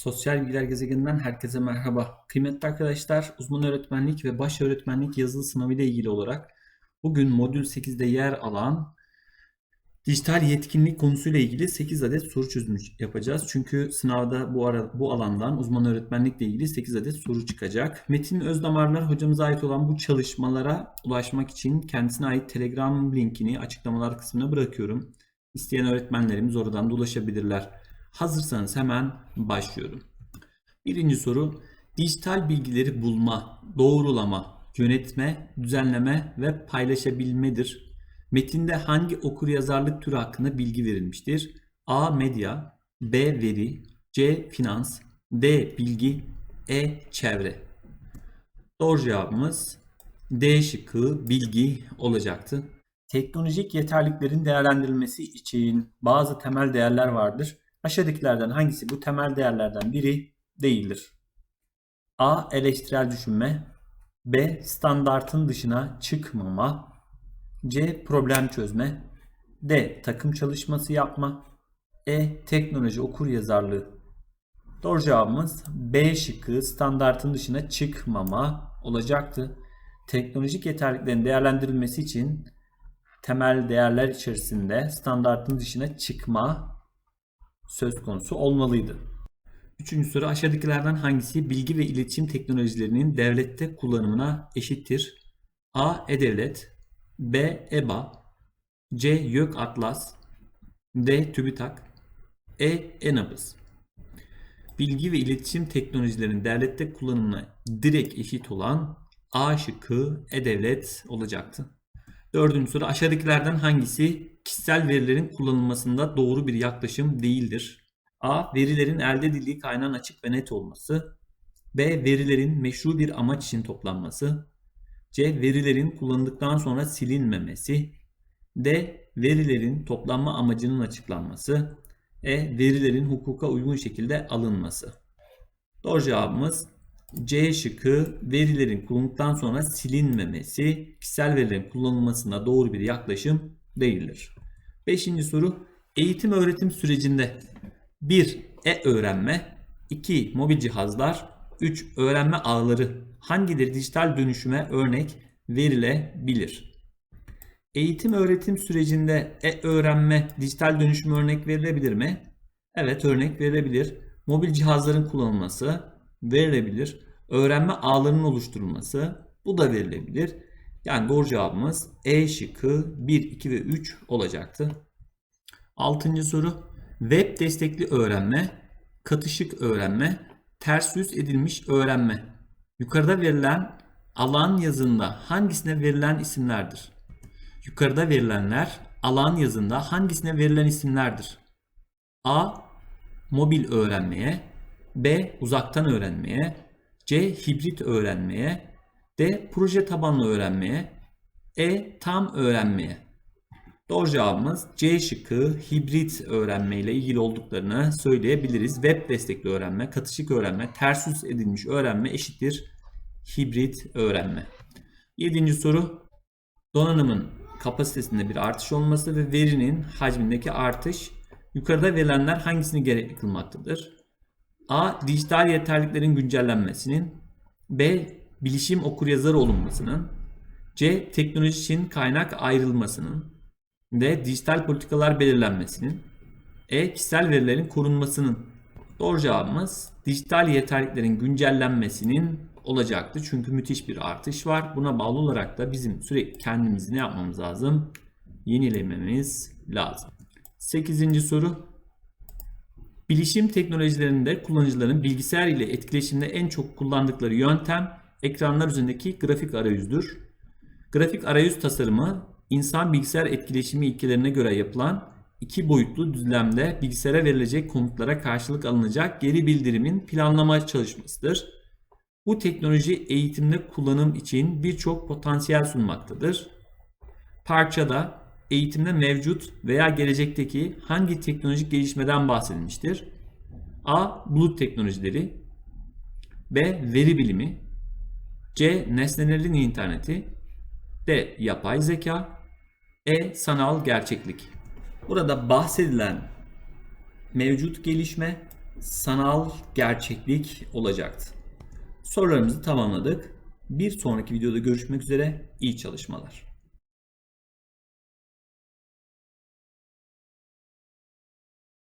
Sosyal Bilgiler Gezegeninden herkese merhaba. Kıymetli arkadaşlar, uzman öğretmenlik ve baş öğretmenlik yazılı sınavı ile ilgili olarak bugün modül 8'de yer alan dijital yetkinlik konusuyla ilgili 8 adet soru çözümü yapacağız. Çünkü sınavda bu ara bu alandan uzman öğretmenlikle ilgili 8 adet soru çıkacak. Metin Özdamarlar hocamıza ait olan bu çalışmalara ulaşmak için kendisine ait Telegram linkini açıklamalar kısmına bırakıyorum. İsteyen öğretmenlerimiz oradan da ulaşabilirler. Hazırsanız hemen başlıyorum. Birinci soru dijital bilgileri bulma, doğrulama, yönetme, düzenleme ve paylaşabilmedir. Metinde hangi okuryazarlık türü hakkında bilgi verilmiştir? A. Medya B. Veri C. Finans D. Bilgi E. Çevre Doğru cevabımız D şıkkı bilgi olacaktı. Teknolojik yeterliklerin değerlendirilmesi için bazı temel değerler vardır. Aşağıdakilerden hangisi bu temel değerlerden biri değildir? A. Eleştirel düşünme B. Standartın dışına çıkmama C. Problem çözme D. Takım çalışması yapma E. Teknoloji okur yazarlığı Doğru cevabımız B şıkkı standartın dışına çıkmama olacaktı. Teknolojik yeterliklerin değerlendirilmesi için temel değerler içerisinde standartın dışına çıkma söz konusu olmalıydı. Üçüncü soru aşağıdakilerden hangisi bilgi ve iletişim teknolojilerinin devlette kullanımına eşittir? A. E-Devlet B. EBA C. YÖK Atlas D. TÜBİTAK E. ENABız Bilgi ve iletişim teknolojilerinin devlette kullanımına direkt eşit olan A şıkkı E-Devlet olacaktı. Dördüncü soru aşağıdakilerden hangisi kişisel verilerin kullanılmasında doğru bir yaklaşım değildir? A. Verilerin elde edildiği kaynağın açık ve net olması. B. Verilerin meşru bir amaç için toplanması. C. Verilerin kullanıldıktan sonra silinmemesi. D. Verilerin toplanma amacının açıklanması. E. Verilerin hukuka uygun şekilde alınması. Doğru cevabımız C şıkkı verilerin kullanıldıktan sonra silinmemesi kişisel verilerin kullanılmasına doğru bir yaklaşım değildir. Beşinci soru eğitim öğretim sürecinde 1. E-öğrenme 2. Mobil cihazlar 3. Öğrenme ağları hangileri dijital dönüşüme örnek verilebilir? Eğitim öğretim sürecinde e-öğrenme dijital dönüşüme örnek verilebilir mi? Evet örnek verilebilir. Mobil cihazların kullanılması verilebilir. Öğrenme ağlarının oluşturulması bu da verilebilir. Yani doğru cevabımız E şıkkı 1, 2 ve 3 olacaktı. Altıncı soru. Web destekli öğrenme, katışık öğrenme, ters yüz edilmiş öğrenme. Yukarıda verilen alan yazında hangisine verilen isimlerdir? Yukarıda verilenler alan yazında hangisine verilen isimlerdir? A. Mobil öğrenmeye, B. Uzaktan öğrenmeye, C. Hibrit öğrenmeye, D. Proje tabanlı öğrenmeye, E. Tam öğrenmeye. Doğru cevabımız C şıkkı hibrit öğrenme ile ilgili olduklarını söyleyebiliriz. Web destekli öğrenme, katışık öğrenme, ters yüz edilmiş öğrenme eşittir hibrit öğrenme. Yedinci soru donanımın kapasitesinde bir artış olması ve verinin hacmindeki artış yukarıda verilenler hangisini gerekli kılmaktadır? A. Dijital yeterliklerin güncellenmesinin B. Bilişim okuryazarı olunmasının C. Teknoloji için kaynak ayrılmasının D. Dijital politikalar belirlenmesinin E. Kişisel verilerin korunmasının Doğru cevabımız dijital yeterliklerin güncellenmesinin olacaktı. Çünkü müthiş bir artış var. Buna bağlı olarak da bizim sürekli kendimizi ne yapmamız lazım? Yenilememiz lazım. Sekizinci soru. Bilişim teknolojilerinde kullanıcıların bilgisayar ile etkileşimde en çok kullandıkları yöntem ekranlar üzerindeki grafik arayüzdür. Grafik arayüz tasarımı insan bilgisayar etkileşimi ilkelerine göre yapılan iki boyutlu düzlemde bilgisayara verilecek komutlara karşılık alınacak geri bildirimin planlama çalışmasıdır. Bu teknoloji eğitimde kullanım için birçok potansiyel sunmaktadır. Parçada eğitimde mevcut veya gelecekteki hangi teknolojik gelişmeden bahsedilmiştir? A. Bulut teknolojileri B. Veri bilimi C. Nesnelerin interneti D. Yapay zeka E. Sanal gerçeklik Burada bahsedilen mevcut gelişme sanal gerçeklik olacaktı. Sorularımızı tamamladık. Bir sonraki videoda görüşmek üzere. İyi çalışmalar.